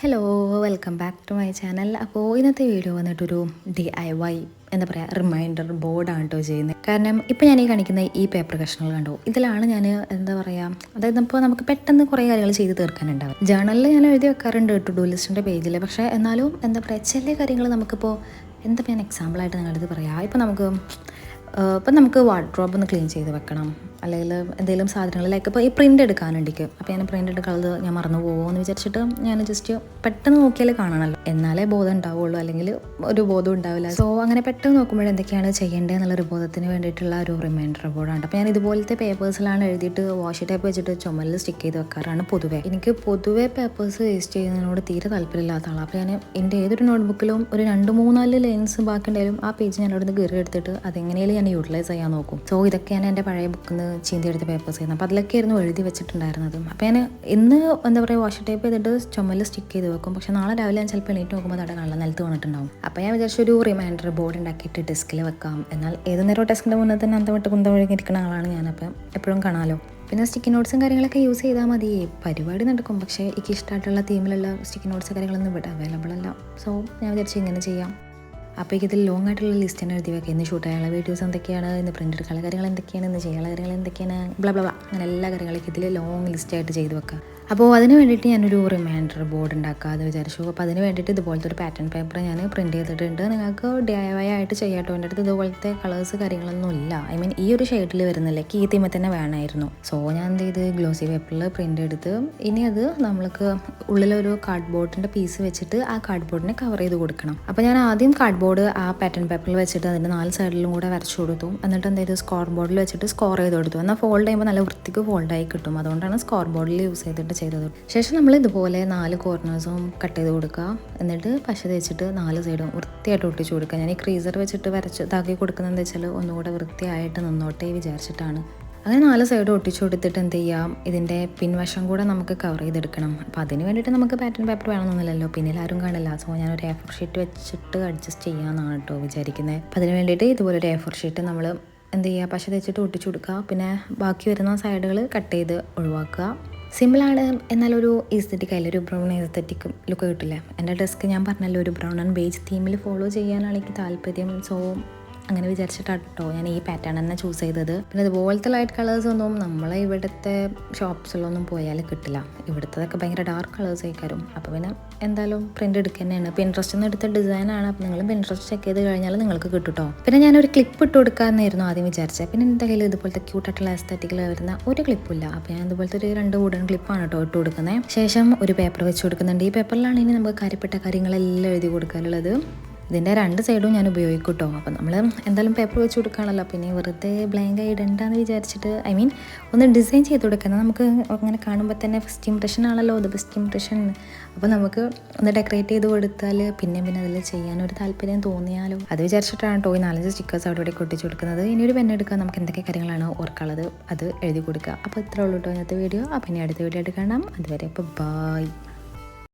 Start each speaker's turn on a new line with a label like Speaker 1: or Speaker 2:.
Speaker 1: Hello welcome back to my channel അപ്പോൾ ഇന്നത്തെ video വന്നിട്ടൊരു ഡി ഐ വൈ എന്താ പറയുക റിമൈൻഡർ ബോർഡാണ് കേട്ടോ ചെയ്യുന്നത് കാരണം ഇപ്പോൾ ഞാൻ ഈ കാണിക്കുന്ന ഈ പേപ്പർ കഷ്ണങ്ങൾ കണ്ടു? ഇതിലാണ് ഞാൻ എന്താ പറയുക അതായത് ഇപ്പോൾ നമുക്ക് പെട്ടെന്ന് കുറേ കാര്യങ്ങൾ ചെയ്ത് തീർക്കാനുണ്ടാവും ജേണലിൽ ഞാൻ എഴുതി വെക്കാറുണ്ട് ടു ഡു ലിസ്റ്റിന്റെ പേജിൽ പക്ഷേ എന്നാലും എന്താ പറയുക ചില കാര്യങ്ങൾ നമുക്കിപ്പോൾ എന്താ ഞാൻ എക്സാമ്പിളായിട്ട് നിങ്ങളിത് പറയാം. ഇപ്പോൾ നമുക്ക് ഇപ്പം നമുക്ക് വാർഡ്രോബ് ഒന്ന് ക്ലീൻ ചെയ്ത് വെക്കണം. അല്ലെങ്കിൽ എന്തെങ്കിലും സാധനങ്ങൾ ലൈക്ക് ഇപ്പോൾ ഈ പ്രിന്റ് എടുക്കാനുണ്ടെങ്കിൽ അപ്പോൾ ഞാൻ പ്രിന്റ് എടുക്കാനുള്ളത് ഞാൻ മറന്നു പോകുമോ എന്ന് വിചാരിച്ചിട്ട് ഞാൻ ജസ്റ്റ് പെട്ടെന്ന് നോക്കിയാൽ കാണണമല്ലോ എന്നാലേ ബോധം ഉണ്ടാവുള്ളൂ അല്ലെങ്കിൽ ഒരു ബോധം ഉണ്ടാവില്ല. സോ അങ്ങനെ പെട്ടെന്ന് നോക്കുമ്പോൾ എന്തൊക്കെയാണ് ചെയ്യേണ്ടത് എന്നുള്ള ഒരു ബോധത്തിന് വേണ്ടിയിട്ടുള്ള ഒരു റിമൈൻഡർ ബോർഡാണ് അപ്പോൾ ഞാൻ ഇതുപോലത്തെ പേപ്പേഴ്സിലാണ് എഴുതിയിട്ട് വാഷ് ടൈപ്പ് വെച്ചിട്ട് ചുമലിൽ സ്റ്റിക്ക് ചെയ്ത് വെക്കാറാണ് പൊതുവേ. എനിക്ക് പൊതുവേ പേപ്പേഴ്സ് വേസ്റ്റ് ചെയ്യുന്നതിനോട് തീരെ താല്പര്യമില്ലാത്ത ആളാണ് അപ്പോൾ ഞാൻ എന്റെ ഏതൊരു നോട്ട്ബുക്കിലും ഒരു രണ്ട് മൂന്നാൽ ലൈൻസ് ബാക്കിയുണ്ടായാലും ആ പേജ് ഞാൻ അവിടെ നിന്ന് കയറി എടുത്തിട്ട് അതെങ്ങനെയും ഞാൻ യൂട്ടിലൈസ് ചെയ്യാൻ നോക്കും. സോ ഇതൊക്കെയാണ് എന്റെ പഴയ ബുക്കിൽ നിന്ന് ചീന്തി എടുത്ത പേപ്പേഴ്സ് ചെയ്യുന്നത് അപ്പോൾ അതിലൊക്കെ ആയിരുന്നു എഴുതി വെച്ചിട്ടുണ്ടായിരുന്നത്. അപ്പോൾ ഞാൻ ഇന്ന് എന്താ പറയുക വാഷ് ടൈപ്പ് ചെയ്തിട്ട് ചുമൽ സ്റ്റിക്ക് ചെയ്ത് വെക്കും. പക്ഷേ നാളെ രാവിലെ ഞാൻ ചിലപ്പോൾ എണീറ്റ് നോക്കുമ്പോൾ അവിടെ കാണാൻ നിലത്ത് വന്നിട്ടുണ്ടാവും അപ്പോൾ ഞാൻ വിചാരിച്ചു ഒരു റിമൈൻഡർ ബോർഡ് ഉണ്ടാക്കിയിട്ട് ഡെസ്കിൽ വെക്കാം. എന്നാൽ ഏത് നേരം ഡെസ്കിന്റെ മുന്നേ തന്നെ അന്ത വിട്ട് കുന്തം ഇരിക്കുന്ന ആളാണ് ഞാൻ. അപ്പം എപ്പോഴും കാണാമല്ലോ പിന്നെ സ്റ്റിക്കി നോട്ട്സും കാര്യങ്ങളൊക്കെ യൂസ് ചെയ്താൽ മതി. പരിപാടി നടക്കും. പക്ഷേ എനിക്ക് ഇഷ്ടമായിട്ടുള്ള തീമിലുള്ള സ്റ്റിക്കി നോട്ട്സ് കാര്യങ്ങളൊന്നും ഇവിടെ അവൈലബിൾ അല്ല. സോ ഞാൻ വിചാരിച്ചു ഇങ്ങനെ ചെയ്യാം. അപ്പോൾ ഇതിൽ ലോങ് ആയിട്ടുള്ള ലിസ്റ്റ് തന്നെ എഴുതി വെക്കുക ഇന്ന് ഷൂട്ട് ചെയ്യാനുള്ള വീഡിയോസ് എന്തൊക്കെയാണ്? ഇന്ന് പ്രിന്റ് എടുക്കാനുള്ള കാര്യങ്ങൾ എന്തൊക്കെയാണ്? ഇന്ന് ചെയ്യാനുള്ള കാര്യങ്ങൾ എന്തൊക്കെയാണ്? ബ്ല അങ്ങനെ എല്ലാ കാര്യങ്ങളൊക്കെ ഇതിൽ ലോങ് ലിസ്റ്റായിട്ട് ചെയ്ത് വെക്കുക അപ്പോൾ അതിന് വേണ്ടിയിട്ട് ഞാനൊരു റിമൈൻഡർ ബോർഡ് ഉണ്ടാക്കാമെന്ന് വിചാരിച്ചു. അപ്പോൾ അതിന് വേണ്ടിയിട്ട് ഇതുപോലത്തെ ഒരു പാറ്റേൺ പേപ്പർ ഞാൻ പ്രിന്റ് ചെയ്തിട്ടുണ്ട്. നിങ്ങൾക്ക് ഡി ഐ വൈ ആയിട്ട് ചെയ്യാട്ടോ. എന്റെ അടുത്ത് ഇതുപോലത്തെ കളേഴ്സ് കാര്യങ്ങളൊന്നും ഇല്ല. ഐ മീൻ ഈ ഒരു ഷെയ്ഡിൽ വരുന്നില്ല? ഈ തീമ തന്നെ വേണമായിരുന്നു. സോ ഞാൻ എന്ത് ചെയ്ത്? ഗ്ലോസി പേപ്പറിൽ പ്രിന്റ് എടുത്ത് ഇനി അത് നമ്മൾക്ക് ഉള്ളിലൊരു കാർഡ് ബോർഡിന്റെ പീസ് വെച്ചിട്ട് ആ കാർഡ് ബോർഡിനെ കവർ ചെയ്ത് കൊടുക്കണം. അപ്പോൾ ഞാൻ ആദ്യം കാർഡ് ബോർഡ് ആ പാറ്റേൺ പേപ്പറിൽ വെച്ചിട്ട് അതിന്റെ നാല് സൈഡിലും കൂടെ വരച്ചു കൊടുത്തു. എന്നിട്ട് എന്ത് ചെയ്തു? സ്കോർ ബോർഡിൽ വെച്ചിട്ട് സ്കോർ ചെയ്ത് കൊടുത്തു. എന്നാൽ ഫോൾഡ് ചെയ്യുമ്പോൾ നല്ല വൃത്തിക്ക് ഫോൾഡായി കിട്ടും. അതുകൊണ്ടാണ് സ്കോർ ബോർഡിൽ യൂസ് ചെയ്തിട്ട് ചെയ്തത്. ശേഷം നമ്മൾ ഇതുപോലെ നാല് കോർണേഴ്സും കട്ട് ചെയ്ത് കൊടുക്കുക എന്നിട്ട് പശ തേച്ചിട്ട് നാല് സൈഡും വൃത്തിയായിട്ട് ഒട്ടിച്ചു കൊടുക്കുക ഞാൻ ഈ ക്രീസർ വെച്ചിട്ട് വരച്ച് ഇതാക്കി കൊടുക്കുന്നത് വെച്ചാൽ ഒന്നുകൂടെ വൃത്തിയായിട്ട് നിന്നോട്ടെ വിചാരിച്ചിട്ടാണ്. അങ്ങനെ നാല് സൈഡ് ഒട്ടിച്ചു കൊടുത്തിട്ട് എന്ത് ചെയ്യാം? ഇതിന്റെ പിൻവശം കൂടെ നമുക്ക് കവർ ചെയ്തെടുക്കണം. അപ്പോൾ അതിന് വേണ്ടിയിട്ട് നമുക്ക് പാറ്റേൺ പേപ്പർ വേണമെന്നൊന്നുമില്ലല്ലോ. പിന്നെ ആരും കാണില്ല. സോ ഞാനൊരു എ ഫോർ ഷീറ്റ് വെച്ചിട്ട് അഡ്ജസ്റ്റ് ചെയ്യാമെന്നാണ് കേട്ടോ വിചാരിക്കുന്നത് അപ്പോൾ അതിന് വേണ്ടിയിട്ട് ഇതുപോലെ ഒരു എ ഫോർ ഷീറ്റ് നമ്മൾ എന്ത് ചെയ്യുക പശ തേച്ചിട്ട് ഒട്ടിച്ചു കൊടുക്കുക പിന്നെ ബാക്കി വരുന്ന സൈഡുകൾ കട്ട് ചെയ്ത് ഒഴിവാക്കുക. സിമ്പിളാണ്. എന്നാലൊരു ഈസ്തറ്റിക് ആയാലും ഒരു ബ്രൗൺ ഈസ്തറ്റിക് ലുക്ക് കിട്ടില്ല. എന്റെ ഡെസ്ക് ഞാൻ പറഞ്ഞല്ലോ ഒരു ബ്രൗൺ ആൻഡ് ബേജ് തീമിൽ ഫോളോ ചെയ്യാനാണ് എനിക്ക് താല്പര്യം. സോ അങ്ങനെ വിചാരിച്ചിട്ടാണ് കേട്ടോ ഞാൻ ഈ പാറ്റേൺ തന്നെ ചൂസ് ചെയ്തത്. പിന്നെ അതുപോലത്തെ ലൈറ്റ് കളേഴ്സ് ഒന്നും നമ്മളെ ഇവിടുത്തെ ഷോപ്സിലൊന്നും പോയാൽ കിട്ടില്ല. ഇവിടുത്തതൊക്കെ ഭയങ്കര ഡാർക്ക് കളേഴ്സ് ആയിക്കാരും. അപ്പോൾ പിന്നെ എന്തായാലും പ്രിന്റ് എടുക്കുക തന്നെയാണ് പിൻട്രസ്റ്റിൽ നിന്ന് എടുത്ത ഡിസൈനാണ് അപ്പോൾ നിങ്ങൾ പിൻട്രസ്റ്റ് ചെക്ക് ചെയ്ത് കഴിഞ്ഞാൽ നിങ്ങൾക്ക് കിട്ടും പിന്നെ ഞാനൊരു ക്ലിപ്പ് ഇട്ട് കൊടുക്കാമെന്നായിരുന്നു ആദ്യം വിചാരിച്ചത് പിന്നെ എന്റെ കയ്യിൽ ഇതുപോലത്തെ ക്യൂട്ടായിട്ടുള്ള എസ്തറ്റിക്കിൽ വരുന്ന ഒരു ക്ലിപ്പില്ല അപ്പോൾ ഞാൻ ഇതുപോലത്തെ ഒരു രണ്ട് വുഡൻ ക്ലിപ്പാണ് കേട്ടോ ഇട്ട് കൊടുക്കുന്നത് ശേഷം ഒരു പേപ്പർ വെച്ച് കൊടുക്കുന്നുണ്ട്. ഈ പേപ്പറിലാണ് ഇനി നമുക്ക് കാര്യപ്പെട്ട കാര്യങ്ങളെല്ലാം എഴുതി കൊടുക്കാനുള്ളത്. ഇതിന്റെ രണ്ട് സൈഡും ഞാൻ ഉപയോഗിക്കും കേട്ടോ അപ്പം നമ്മൾ എന്തായാലും പേപ്പർ വെച്ച് കൊടുക്കുകയാണല്ലോ. പിന്നെ വെറുതെ ബ്ലാങ്ക് ആയി ഇടണ്ടെന്ന് വിചാരിച്ചിട്ട് ഐ മീൻ ഒന്ന് ഡിസൈൻ ചെയ്ത് കൊടുക്കുന്നത് നമുക്ക് അങ്ങനെ കാണുമ്പോൾ തന്നെ ഫസ്റ്റ് ഇംപ്രഷൻ ആണല്ലോ അത് ഫസ്റ്റ് ഇംപ്രഷൻ അപ്പോൾ നമുക്ക് ഒന്ന് ഡെക്കറേറ്റ് ചെയ്ത് കൊടുത്താൽ പിന്നെ പിന്നെ അതിൽ ചെയ്യാനൊരു താല്പര്യം തോന്നിയാലോ? അത് വിചാരിച്ചിട്ടാണ് കേട്ടോ ഈ നാലഞ്ച് സ്റ്റിക്കേഴ്സ് അവിടെ ഇവിടെ കൊട്ടിച്ച് കൊടുക്കുന്നത്. ഇനി ഒരു പെൻ എടുക്കുക നമുക്ക് എന്തൊക്കെ കാര്യങ്ങളാണ് ഓർക്കാനുള്ളത് അത് എഴുതി കൊടുക്കുക. അപ്പോൾ ഇത്രേ ഉള്ളൂ കേട്ടോ ഇന്നത്തെ വീഡിയോ അപ്പോൾ ഇനി അടുത്ത വീഡിയോ ആയിട്ട് കാണാം. അതുവരെ അപ്പോൾ ബായ്